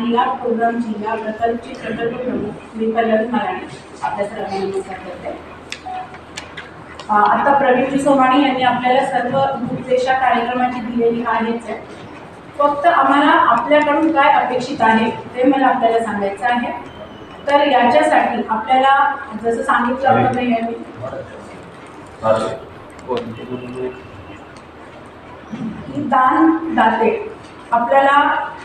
आणि या प्रोग्रामची या प्रकल्पची प्रकल्प प्रमुख मी पल्लवी मराठी आपल्या सर्वांना नमस्कार करते. आता प्रवीणजी सोमाणी यांनी आपल्याला सर्व रूपरेषा कार्यक्रमाची दिलेली आहेच आहे. फक्त आम्हाला आपल्याकडून काय अपेक्षित आहे ते मला आपल्याला सांगायचं आहे. तर याच्यासाठी आपल्याला जसं सांगितलं होतं यांनी की दान दाते. आपल्याला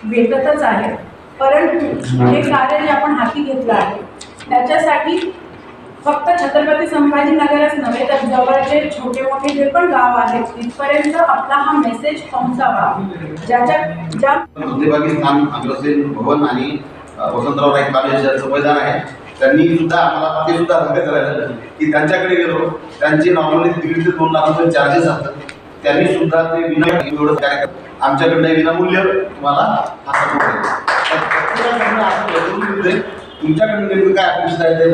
भेटतच आहे. परंतु हे कार्य जे आपण हाती घेतलं आहे त्याच्यासाठी फक्त छत्रपती संभाजीनगरच नव्हे तर जवळचे छोटे मोठे जे पण गाव आहेत तिथपर्यंत आपला हा मेसेज पोहोचावा. ज्याच्या ज्या मध्यभागी स्थान अग्रसेन भवन आणि वसंतराव नाईक कॉलेज ज्यांचं मैदान आहे त्यांनी सुद्धा आम्हाला ते सुद्धा सांगायचं राहिलं की त्यांच्याकडे गेलो त्यांचे नॉर्मली दीड ते दोन लाख रुपये चार्जेस असतात. त्यांनी सुद्धा ते विना एवढं कार्यक्रम आमच्याकडनं विनामूल्य तुम्हाला हा सपोर्ट तुमच्याकडून नेमकं काय अपेक्षित आहे ते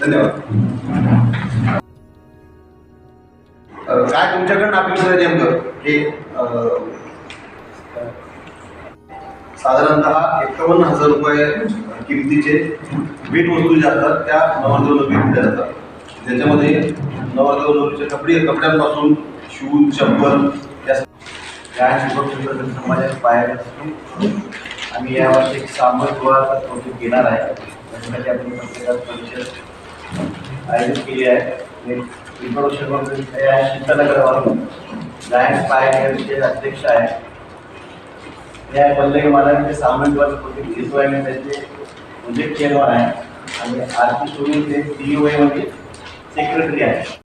धन्यवाद काय तुमच्याकडनं अपेक्षित आहे नेमकं हे साधारणतः एकावन्न हजार रुपये किमतीचे भेट वस्तू ज्या असतात त्या नवरदेव भेट दिल्या जातात ज्याच्यामध्ये नवरदेव नवरीचे कपडे कपड्यांपासून शूज चप्पल या या शुभक्षेत्र समाजात पाहायला असतो आम्ही यावर्षी एक सामूहिक विवाहाचा कौतुक घेणार आहे. त्याच्यासाठी आपण प्रत्येकात परिषद आयोजित केली आहे. इंट्रोडक्शन वगैरे हे आहे शीतलनगरवरून जायंट पायनियरचे अध्यक्ष आहे. हे पल्लवी महाराजांचे सामूहिक विवाहाचा प्रोजेक्ट घेतो आहे. आणि त्याचे प्रोजेक्ट चेअरमन आहे. आणि आरती सोनी ते डी ओ मध्ये सेक्रेटरी आहे.